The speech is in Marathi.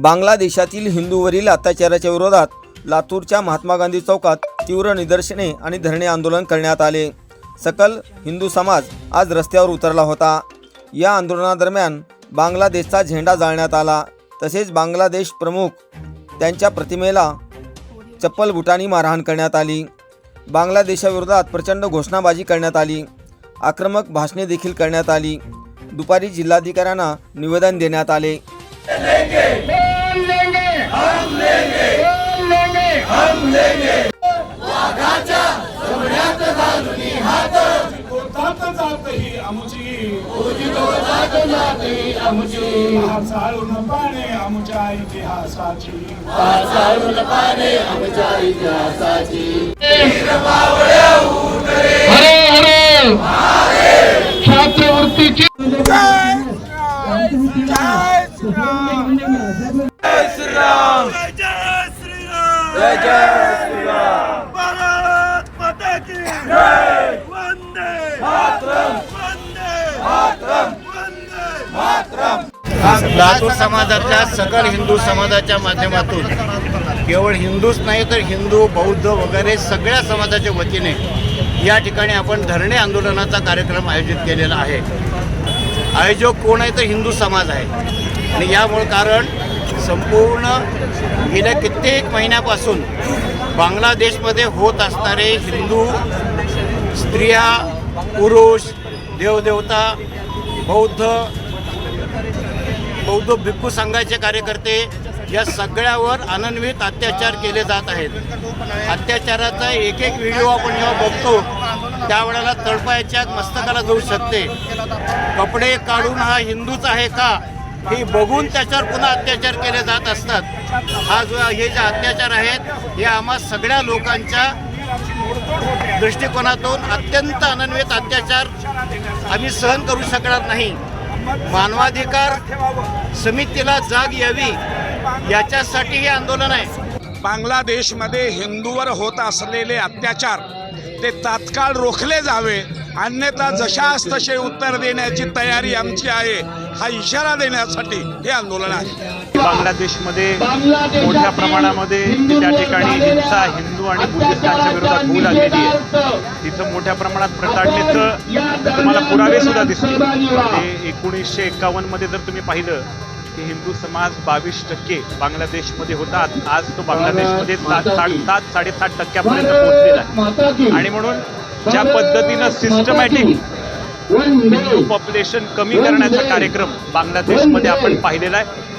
बांगलादेशातील हिंदूवरील अत्याचाराच्या विरोधात लातूरच्या महात्मा गांधी चौकात तीव्र निदर्शने आणि धरणे आंदोलन करण्यात आले. सकल हिंदू समाज आज रस्त्यावर उतरला होता. या आंदोलनादरम्यान बांगलादेशचा झेंडा जाळण्यात आला. तसेच बांगलादेश प्रमुख त्यांच्या प्रतिमेला चप्पल बुटांनी मारहाण करण्यात आली. बांगलादेशाविरोधात प्रचंड घोषणाबाजी करण्यात आली. आक्रमक भाषणे देखील करण्यात आली. दुपारी जिल्हाधिकाऱ्यांना निवेदन देण्यात आले. बोल लेंगे जात जात ही आमची. चालून पाने आमच्या इतिहासाची. हरे हरे. लातूर समाजातल्या सकल हिंदू समाजाच्या माध्यमातून केवळ हिंदूच नाही तर हिंदू बौद्ध वगैरे सगळ्या समाजाच्या वतीने या ठिकाणी आपण धरणे आंदोलनाचा कार्यक्रम आयोजित केलेला आहे. आयोजक कोण आहे तर हिंदू समाज आहे. आणि यामुळे कारण संपूर्ण गेल्या कित्येक महिन्यापासून बांगलादेशमध्ये होत असणारे हिंदू स्त्रिया पुरुष देवदेवता बौद्ध बौद्ध भिक्खू संघाचे कार्यकर्ते या सगळ्यावर अनन्वित अत्याचार केले जात आहेत. अत्याचाराचा एक एक व्हिडिओ आपण जेव्हा बघतो त्यावेळेला तळपायाच्या मस्तकाला जाऊ शकते. कपडे काढून हा हिंदूच आहे का? हे बघून त्याच्यावर पुन्हा अत्याचार केले जात असतात. हा जो हे जे अत्याचार आहेत हे आम्हा सगळ्या लोकांच्या दृष्टिकोनातून अत्यंत अनन्वित अत्याचार आम्ही सहन करू शकणार नाही. मानवाधिकार समितीला जाग यावी याच्यासाठी हे आंदोलन आहे. बांगलादेशमध्ये हिंदूवर होत असलेले अत्याचार ते तात्काळ रोखले जावे अन्यथा जशास तसे उत्तर देण्याची तयारी आमची आहे हा इशारा देण्यासाठी हे आंदोलन आहे. बांगलादेशमध्ये मोठ्या प्रमाणामध्ये त्या ठिकाणी हिंसा हिंदू आणि बुद्धिस्टांच्या विरोधात होऊ लागलेली आहे. तिथं मोठ्या प्रमाणात प्रताडणीचं तुम्हाला पुरावे सुद्धा दिसतील. ते एकोणीसशे एकावन्नमध्ये जर तुम्ही पाहिलं की हिंदू समाज बावीस टक्के बांगलादेशमध्ये होता आज तो बांगलादेशमध्ये सात सात सात साडेसात टक्क्यापर्यंत पोहोचलेला आहे. आणि म्हणून ज्या पद्धतीनं सिस्टमॅटिक हिंदू पॉप्युलेशन कमी करण्याचा कार्यक्रम बांगलादेशमध्ये आपण पाहिलेला आहे.